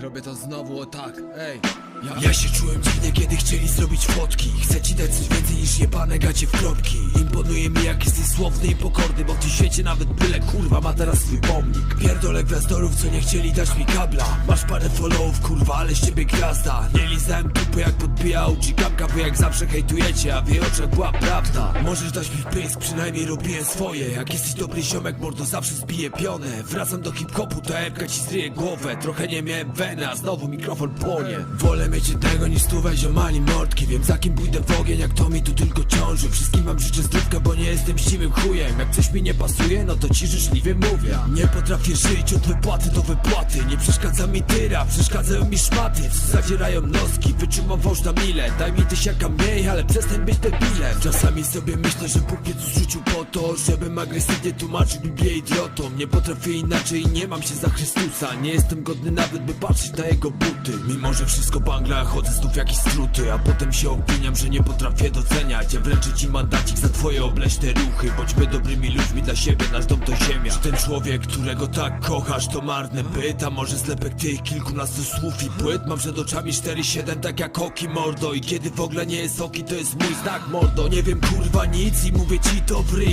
Robię to znowu o tak, ej. Ja, Ja się czułem dziwnie, kiedy chcieli zrobić fotki. Chcę ci dać coś więcej niż jebane gacie w kropki Imponuje mi jak jesteś słowny i pokorny Bo w tym świecie nawet byle kurwa ma teraz swój pomnik. Pierdolę gwiazdorów, co nie chcieli dać mi kabla. Masz parę followów, kurwa, ale z ciebie gwiazda. Nie lizałem dupy jak podbija OG Kamka Bo jak zawsze hejtujecie, a w jej oczach była prawda. Możesz dać mi pysk, przynajmniej robiłem swoje. Jak jesteś dobry ziomek, mordo zawsze zbije pionę. Wracam do hip-hopu, to epka ci zryje głowę. Trochę nie miałem weny, a znowu mikrofon płonie. Wolę mieć jednego niż stówę ziomali mordki. Wiem za kim pójdę w ogień, jak to mi tu tylko ciąży. Wszystkim wam życzę zdrówka, jestem siwym chujem. Jak coś mi nie pasuje, no to ci życzliwie mówię. Nie potrafię żyć od wypłaty do wypłaty. Nie przeszkadza mi tyra, przeszkadzają mi szmaty. Zadzierają noski, wyczuwam fałsz na mile. Daj mi tysiaka mniej, ale przestań być debilem. Czasami sobie myślę, że Bóg mnie tu zrzucił po to Żebym agresywnie tłumaczył Biblię idiotom Nie potrafię inaczej nie mam się za Chrystusa. Nie jestem godny nawet, by patrzeć na jego buty. Mimo, że wszystko bangla, chodzę znów w jakieś skróty A potem się obwiniam, że nie potrafię doceniać. Ja wręczę ci mandacik za twoje obleśne ruchy Bądźmy dobrymi ludźmi dla siebie, nasz dom to ziemia. Czy ten człowiek, którego tak kochasz, to marny byt? A może zlepek tych kilkunastu słów i płyt? Mam przed oczami 4-7 tak jak oki mordo. I kiedy w ogóle nie jest oki, to jest mój znak mordo. Nie wiem kurwa nic i mówię ci to w ryj